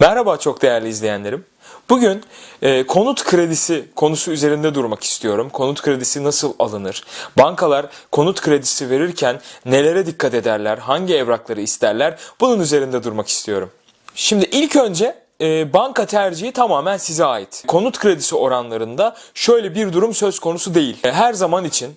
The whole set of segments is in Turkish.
Merhaba çok değerli izleyenlerim. Bugün e, konut kredisi konusu üzerinde durmak istiyorum. Konut kredisi nasıl alınır? Bankalar konut kredisi verirken nelere dikkat ederler? Hangi evrakları isterler? Bunun üzerinde durmak istiyorum. Şimdi ilk önce e, banka tercihi tamamen size ait. Konut kredisi oranlarında şöyle bir durum söz konusu değil. E, Her zaman için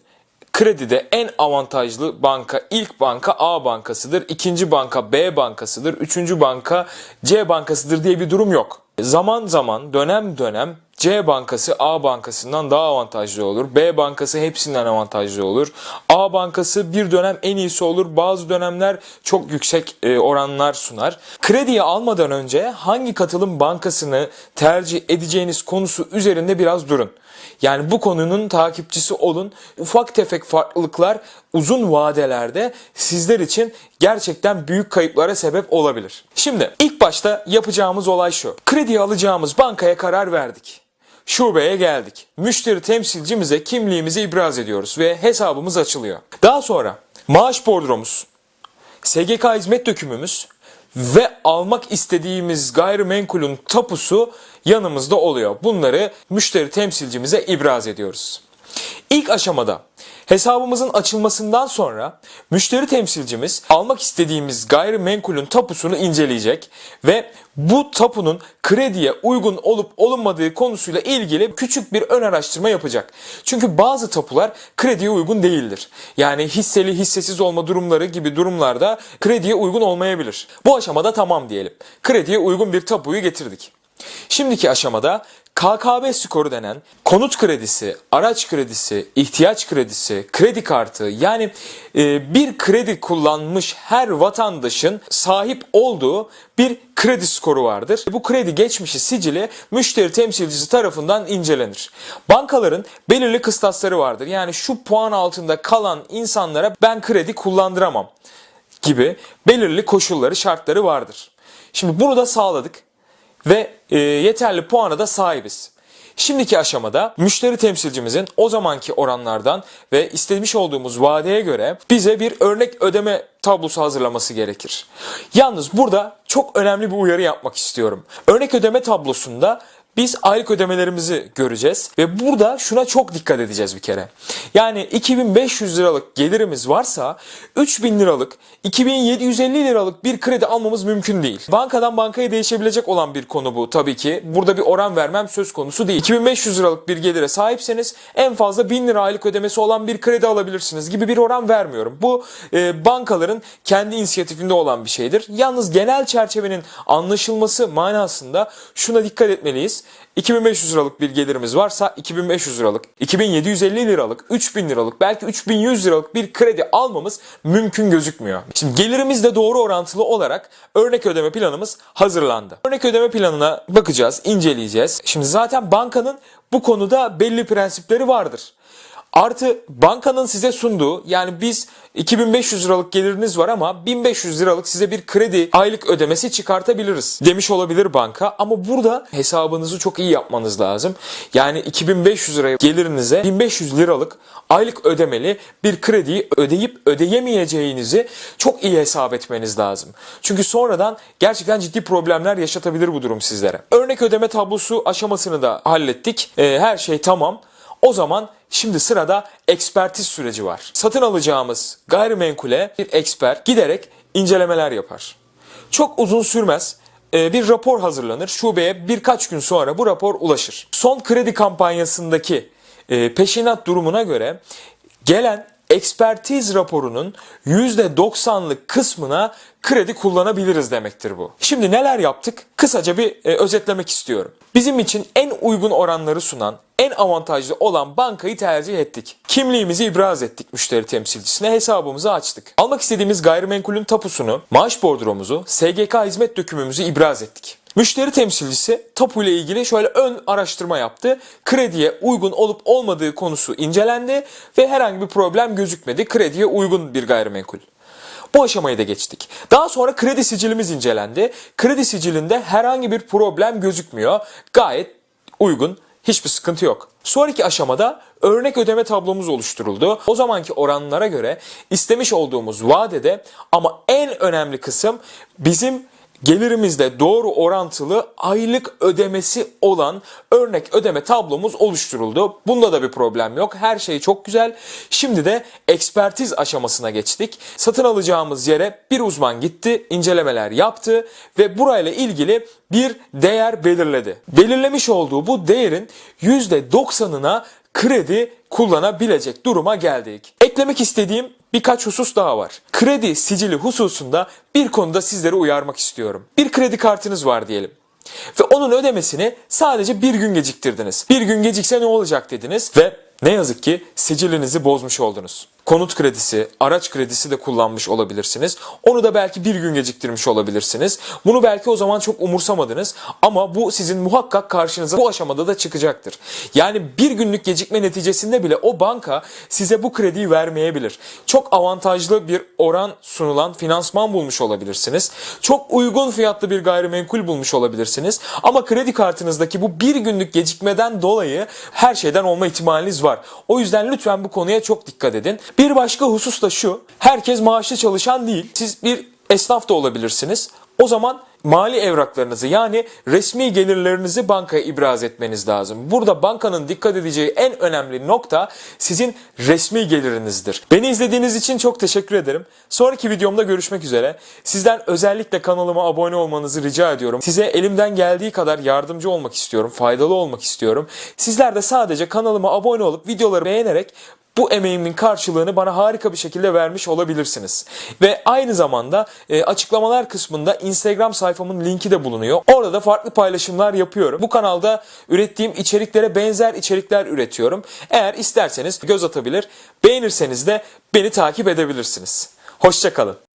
Kredide en avantajlı banka ilk banka A bankasıdır, ikinci banka B bankasıdır, üçüncü banka C bankasıdır diye bir durum yok. Zaman zaman dönem dönem C bankası A bankasından daha avantajlı olur. B bankası hepsinden avantajlı olur. A bankası bir dönem en iyisi olur. Bazı dönemler çok yüksek e, oranlar sunar. Krediyi almadan önce hangi katılım bankasını tercih edeceğiniz konusu üzerinde biraz durun. Yani bu konunun takipçisi olun. Ufak tefek farklılıklar uzun vadelerde sizler için gerçekten büyük kayıplara sebep olabilir. Şimdi ilk başta yapacağımız olay şu. Kredi alacağımız bankaya karar verdik. Şubeye geldik. Müşteri temsilcimize kimliğimizi ibraz ediyoruz ve hesabımız açılıyor. Daha sonra maaş bordromuz, SGK hizmet dökümümüz ve almak istediğimiz gayrimenkulün tapusu yanımızda oluyor. Bunları müşteri temsilcimize ibraz ediyoruz. İlk aşamada hesabımızın açılmasından sonra müşteri temsilcimiz almak istediğimiz gayrimenkulün tapusunu inceleyecek ve bu tapunun krediye uygun olup olunmadığı konusuyla ilgili küçük bir ön araştırma yapacak. Çünkü bazı tapular krediye uygun değildir. Yani hisseli hissesiz olma durumları gibi durumlarda krediye uygun olmayabilir. Bu aşamada tamam diyelim. Krediye uygun bir tapuyu getirdik. Şimdiki aşamada KKB skoru denen konut kredisi, araç kredisi, ihtiyaç kredisi, kredi kartı yani e, bir kredi kullanmış her vatandaşın sahip olduğu bir kredi skoru vardır. Bu kredi geçmişi sicili müşteri temsilcisi tarafından incelenir. Bankaların belirli kıstasları vardır. Yani şu puan altında kalan insanlara ben kredi kullandıramam gibi belirli koşulları, şartları vardır. Şimdi bunu da sağladık ve e, yeterli puana da sahibiz. Şimdiki aşamada müşteri temsilcimizin o zamanki oranlardan ve istemiş olduğumuz vadeye göre bize bir örnek ödeme tablosu hazırlaması gerekir. Yalnız burada çok önemli bir uyarı yapmak istiyorum. Örnek ödeme tablosunda biz aylık ödemelerimizi göreceğiz ve burada şuna çok dikkat edeceğiz bir kere. Yani 2500 liralık gelirimiz varsa 3000 liralık, 2750 liralık bir kredi almamız mümkün değil. Bankadan bankaya değişebilecek olan bir konu bu tabii ki. Burada bir oran vermem söz konusu değil. 2500 liralık bir gelire sahipseniz en fazla 1000 lira aylık ödemesi olan bir kredi alabilirsiniz gibi bir oran vermiyorum. Bu e, bankaların kendi inisiyatifinde olan bir şeydir. Yalnız genel çerçevenin anlaşılması manasında şuna dikkat etmeliyiz. 2500 liralık bir gelirimiz varsa 2500 liralık, 2750 liralık, 3000 liralık, belki 3100 liralık bir kredi almamız mümkün gözükmüyor. Şimdi gelirimizle doğru orantılı olarak örnek ödeme planımız hazırlandı. Örnek ödeme planına bakacağız, inceleyeceğiz. Şimdi zaten bankanın bu konuda belli prensipleri vardır. Artı bankanın size sunduğu yani biz 2500 liralık geliriniz var ama 1500 liralık size bir kredi aylık ödemesi çıkartabiliriz demiş olabilir banka ama burada hesabınızı çok iyi yapmanız lazım. Yani 2500 lira gelirinize 1500 liralık aylık ödemeli bir krediyi ödeyip ödeyemeyeceğinizi çok iyi hesap etmeniz lazım. Çünkü sonradan gerçekten ciddi problemler yaşatabilir bu durum sizlere. Örnek ödeme tablosu aşamasını da hallettik. Ee, her şey tamam. O zaman şimdi sırada ekspertiz süreci var. Satın alacağımız gayrimenkule bir eksper giderek incelemeler yapar. Çok uzun sürmez. Ee, Bir rapor hazırlanır. Şubeye birkaç gün sonra bu rapor ulaşır. Son kredi kampanyasındaki e, peşinat durumuna göre gelen ekspertiz raporunun %90'lık kısmına kredi kullanabiliriz demektir bu. Şimdi neler yaptık? Kısaca bir e, özetlemek istiyorum. Bizim için en uygun oranları sunan, en avantajlı olan bankayı tercih ettik. Kimliğimizi ibraz ettik müşteri temsilcisine, hesabımızı açtık. Almak istediğimiz gayrimenkulün tapusunu, maaş bordromuzu, SGK hizmet dökümümüzü ibraz ettik. Müşteri temsilcisi tapu ile ilgili şöyle ön araştırma yaptı. Krediye uygun olup olmadığı konusu incelendi ve herhangi bir problem gözükmedi. Krediye uygun bir gayrimenkul. Bu aşamayı da geçtik. Daha sonra kredi sicilimiz incelendi. Kredi sicilinde herhangi bir problem gözükmüyor. Gayet uygun, hiçbir sıkıntı yok. Sonraki aşamada örnek ödeme tablomuz oluşturuldu. O zamanki oranlara göre istemiş olduğumuz vadede ama en önemli kısım bizim gelirimizle doğru orantılı aylık ödemesi olan örnek ödeme tablomuz oluşturuldu. Bunda da bir problem yok. Her şey çok güzel. Şimdi de ekspertiz aşamasına geçtik. Satın alacağımız yere bir uzman gitti, incelemeler yaptı ve burayla ilgili bir değer belirledi. Belirlemiş olduğu bu değerin %90'ına kredi kullanabilecek duruma geldik. Eklemek istediğim birkaç husus daha var. Kredi sicili hususunda bir konuda sizleri uyarmak istiyorum. Bir kredi kartınız var diyelim. Ve onun ödemesini sadece bir gün geciktirdiniz. Bir gün gecikse ne olacak dediniz ve ne yazık ki sicilinizi bozmuş oldunuz. Konut kredisi, araç kredisi de kullanmış olabilirsiniz. Onu da belki bir gün geciktirmiş olabilirsiniz. Bunu belki o zaman çok umursamadınız ama bu sizin muhakkak karşınıza bu aşamada da çıkacaktır. Yani bir günlük gecikme neticesinde bile o banka size bu krediyi vermeyebilir. Çok avantajlı bir oran sunulan finansman bulmuş olabilirsiniz. Çok uygun fiyatlı bir gayrimenkul bulmuş olabilirsiniz. Ama kredi kartınızdaki bu bir günlük gecikmeden dolayı her şeyden olma ihtimaliniz var. O yüzden lütfen bu konuya çok dikkat edin. Bir başka husus da şu. Herkes maaşlı çalışan değil. Siz bir esnaf da olabilirsiniz. O zaman mali evraklarınızı yani resmi gelirlerinizi bankaya ibraz etmeniz lazım. Burada bankanın dikkat edeceği en önemli nokta sizin resmi gelirinizdir. Beni izlediğiniz için çok teşekkür ederim. Sonraki videomda görüşmek üzere. Sizden özellikle kanalıma abone olmanızı rica ediyorum. Size elimden geldiği kadar yardımcı olmak istiyorum, faydalı olmak istiyorum. Sizler de sadece kanalıma abone olup videoları beğenerek bu emeğimin karşılığını bana harika bir şekilde vermiş olabilirsiniz. Ve aynı zamanda e, açıklamalar kısmında Instagram sayfamın linki de bulunuyor. Orada da farklı paylaşımlar yapıyorum. Bu kanalda ürettiğim içeriklere benzer içerikler üretiyorum. Eğer isterseniz göz atabilir, beğenirseniz de beni takip edebilirsiniz. Hoşçakalın.